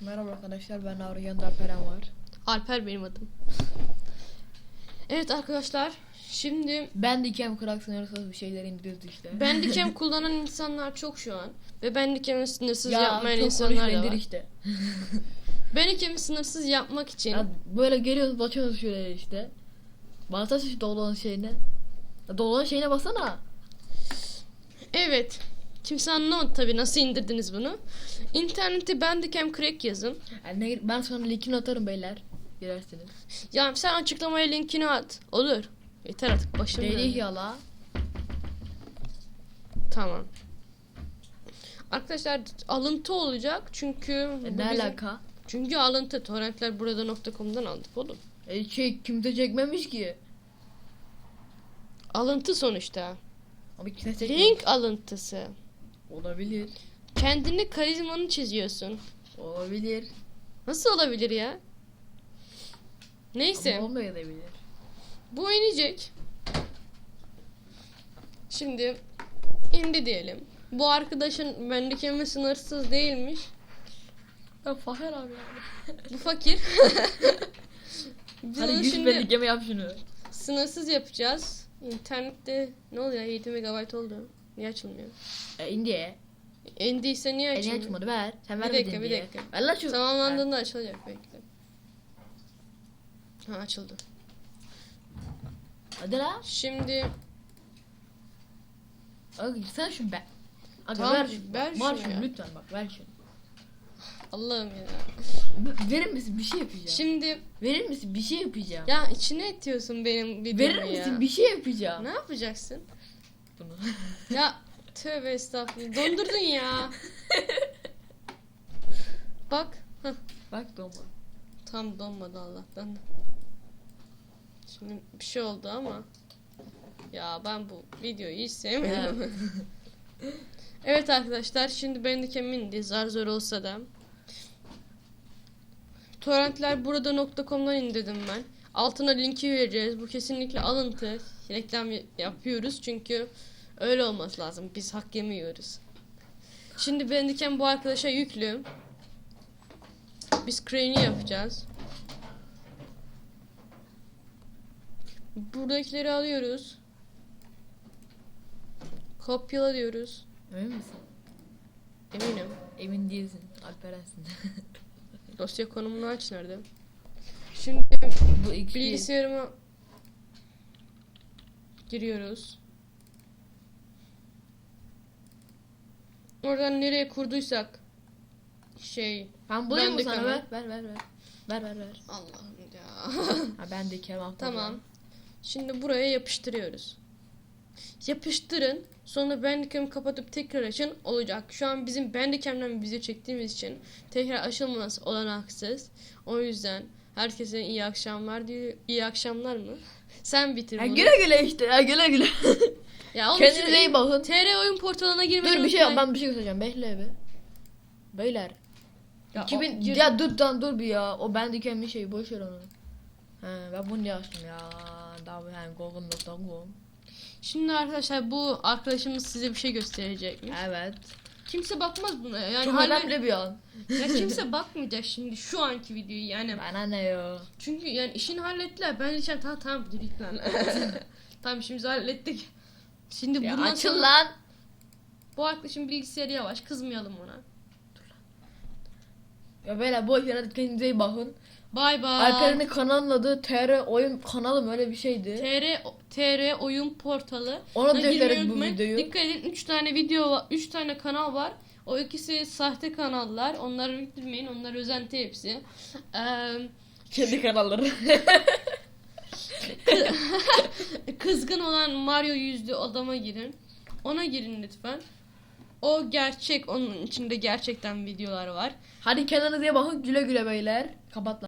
Merhaba arkadaşlar ben Nuri yanında Alperen var. Alper benim adım. Evet arkadaşlar şimdi ikem kırak sınırsız bir şeyler indiriyoruz işte. Bandicam kullanan insanlar çok şu an. Ve Bandicam'ı sınırsız ya yapmayan çok insanlar da var. işte. Bandicam'ı sınırsız yapmak için Ya böyle geliyoruz bakıyoruz şöyle işte. Baksana şu dolu olan şeyine. Ya dolu olan şeyine baksana. evet kimse anlamadı tabii nasıl indirdiniz bunu. İnternette Bandicam crack yazın. Yani ne- ben sonra linkini atarım beyler. Girersiniz. Ya sen açıklamaya linkini at. Olur. Yeter artık başım Değil döndü. yala. Tamam. Arkadaşlar alıntı olacak çünkü E, ne bizim- alaka? Çünkü alıntı torrentler burada.com'dan aldık oğlum. E, şey kimse çekmemiş ki. Alıntı sonuçta. Ama kimse çekmemiş. Link alıntısı. Olabilir. Kendini karizmanı çiziyorsun. Olabilir. Nasıl olabilir ya? Neyse. Ama olmayabilir. Bu inecek. Şimdi indi diyelim. Bu arkadaşın bendeki sınırsız değilmiş. Ya Fahir abi yani. Bu fakir. Biz Hadi 100 şimdi bellik yeme yap şunu. sınırsız yapacağız. İnternette ne oluyor? 7 megabayt oldu. Niye açılmıyor? E, indiye. İndiyse niye E niye açılmıyor? açmadı ver. Sen Bir vermedin dakika, bir diye. dakika. Ver lan şu. Tamamlandığında açılacak bekle. Ha açıldı. Hadi la. Şimdi Aga sen şu be. Aga Tamam, ver şunu. ver Ver şunu şunu ya. lütfen bak ver şunu. Allah'ım ya. B- Verir misin bir şey yapacağım. Şimdi Verir misin bir şey yapacağım. ya içine etiyorsun benim videomu Verir ya. misin bir şey yapacağım. Ne yapacaksın? Bunu. Ya tövbe estağfurullah. Dondurdun ya. Bak. Hah, bak doma. tam donmadı Allah'tan. Şimdi bir şey oldu ama. Ya ben bu videoyu hiç sevmiyorum. evet arkadaşlar şimdi Bandicam indi zar zor olsa da. Torrentler burada.com'dan indirdim ben. Altına linki vereceğiz. Bu kesinlikle alıntı. Reklam yapıyoruz çünkü öyle olması lazım. Biz hak yemiyoruz. Şimdi Bandicam bu arkadaşa yüklü. Biz crane'i yapacağız. Buradakileri alıyoruz. Kopyala diyoruz. Emin misin? Eminim. Emin değilsin. Alperensin. Dosya konumunu aç nerede? Şimdi Bu iki bilgisayarıma giriyoruz. Oradan nereye kurduysak şey Ben bulayım mı sana ver ver ver ver. Ver ver ver. Allah'ım ya. Ha ben de Kemal tamam. Şimdi buraya yapıştırıyoruz. Yapıştırın. Sonra Bandicam'ı kapatıp tekrar açın olacak. Şu an bizim Bandicam'dan video çektiğimiz için tekrar açılması olanaksız. O yüzden herkese iyi akşamlar diyor. İyi akşamlar mı? Sen bitir Ya bunu. güle güle işte ya güle güle. Ya oğlum Kendinize şimdi iyi bakın. TR oyun portalına girmeyi Dur bir şey unutmayın. ben bir şey göstereceğim. Bekle bir. Beyler. Ya, 2000 o- ya dur lan dur bir ya. O ben diken şey boş ver onu. He ben bunu yazdım ya. Daha yani google.com. Şimdi arkadaşlar bu arkadaşımız size bir şey gösterecekmiş. Evet. Kimse bakmaz buna. Yani Çok önemli bir an. ya kimse bakmayacak şimdi şu anki videoyu yani. Bana ne ya? Çünkü yani işini hallettiler. Ben diyeceğim tamam tamam dedik lan. tamam işimizi hallettik. Şimdi Ya bundan açıl sonra lan. bu arkadaşın bilgisayarı yavaş kızmayalım ona. Ya böyle boş ver hadi kendinize iyi bakın. Bay bay. Alperen'in kanalının adı TR oyun kanalı mı öyle bir şeydi. TR TR oyun portalı. Ona Da girmeyi bu unutmayın. videoyu. Dikkat edin 3 tane video var, 3 tane kanal var. O ikisi sahte kanallar. Onları yüklemeyin. Onlar özenti hepsi. Eee Kendi kanalları. kızgın olan Mario yüzlü adama girin. Ona girin lütfen. O gerçek. Onun içinde gerçekten videolar var. hadi kendinize bakın güle güle beyler. Kapat lan.